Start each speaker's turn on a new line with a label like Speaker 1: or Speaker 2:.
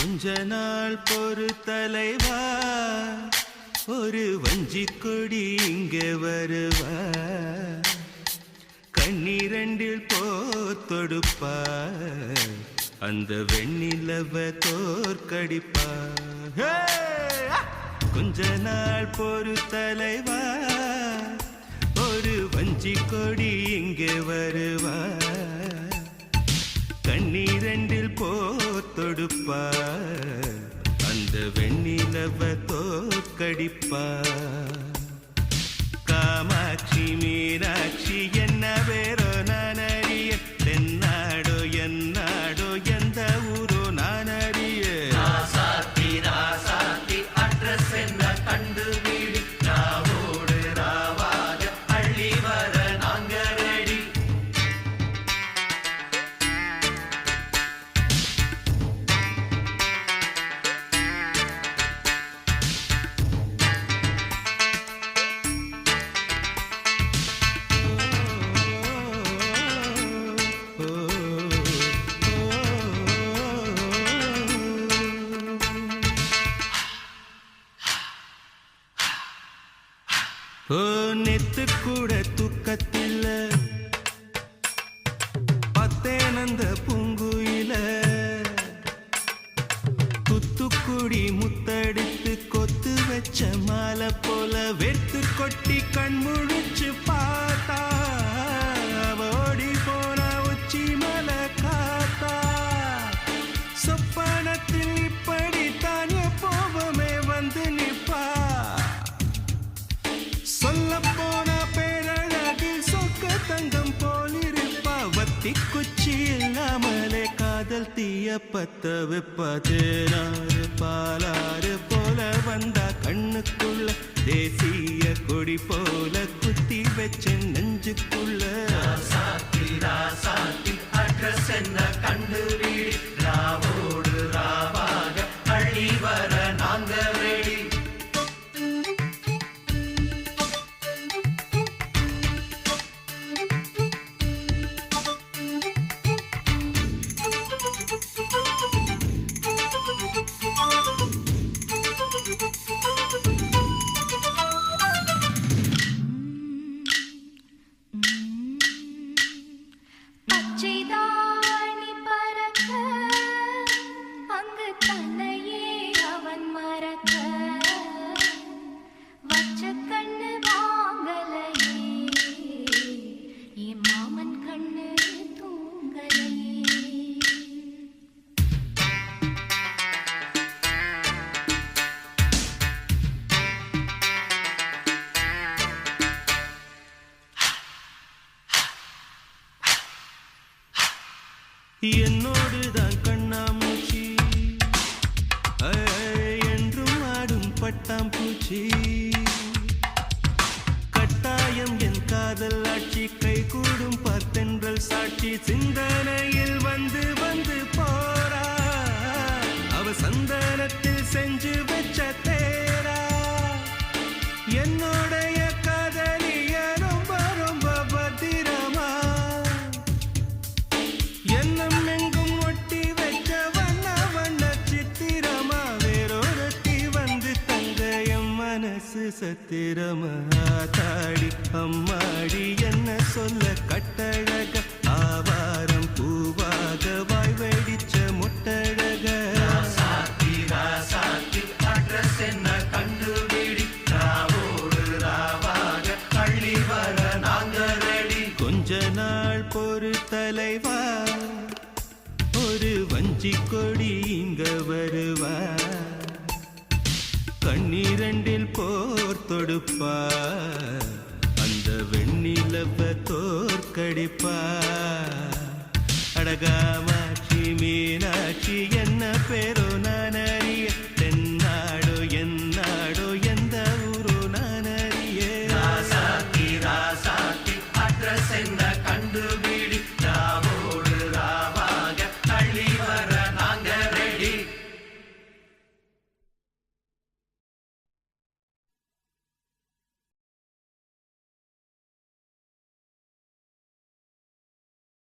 Speaker 1: கொஞ்ச நாள் பொறு தலைவா ஒரு வஞ்சி கொடி இங்கே வருவா. கண்ணீரண்டில் போத்தொடுப்பா அந்த வெண்ணிலவ தோற்கடிப்பா. கொஞ்ச நாள் பொறு தலைவா ஒரு வஞ்சி கொடி இங்கே வருவா. கொடுப்பார். அந்த வெண்ணிலவ தோற்கடிப்பா நெத்து கூட தூக்கத்தில் பத்தேனந்த பூங்குயில. துத்துக்குடி முத்தடித்து கொத்து வச்ச மாலை போல வெத்து கொட்டி கண் முழிச்சு பா குச்சி இல்லாமலே காதல் தீய பத்த வெப்பது. தேனாறு பாலாறு போல வந்தா கண்ணுக்குள்ள தேசிய கொடி போல குத்தி வச்ச நெஞ்சுக்குள்ள.
Speaker 2: கண்டு ராவோடு ராவாக அழி வர நாங்கள்
Speaker 1: என்னோடு தான் கண்ணாமூச்சி என்றும் ஆடும் பட்டாம்பூச்சி. கட்டாயம் என் காதல் ஆட்சி கை கூடும் பத்தென்றல் சாட்சி சிந்தனை மனசு சத்திரமா தாடி அம்மாடி என்ன சொல்ல கட்டழக? ஆவாரம் பூவாக வாய் வெடிச்ச முட்டழக. கொஞ்ச நாள் பொறு தலைவா ஒரு வஞ்சி கொடி இங்க வருவா. போர் அந்த வெண்ணிலவ தோற்கடிப்பா. அடகாம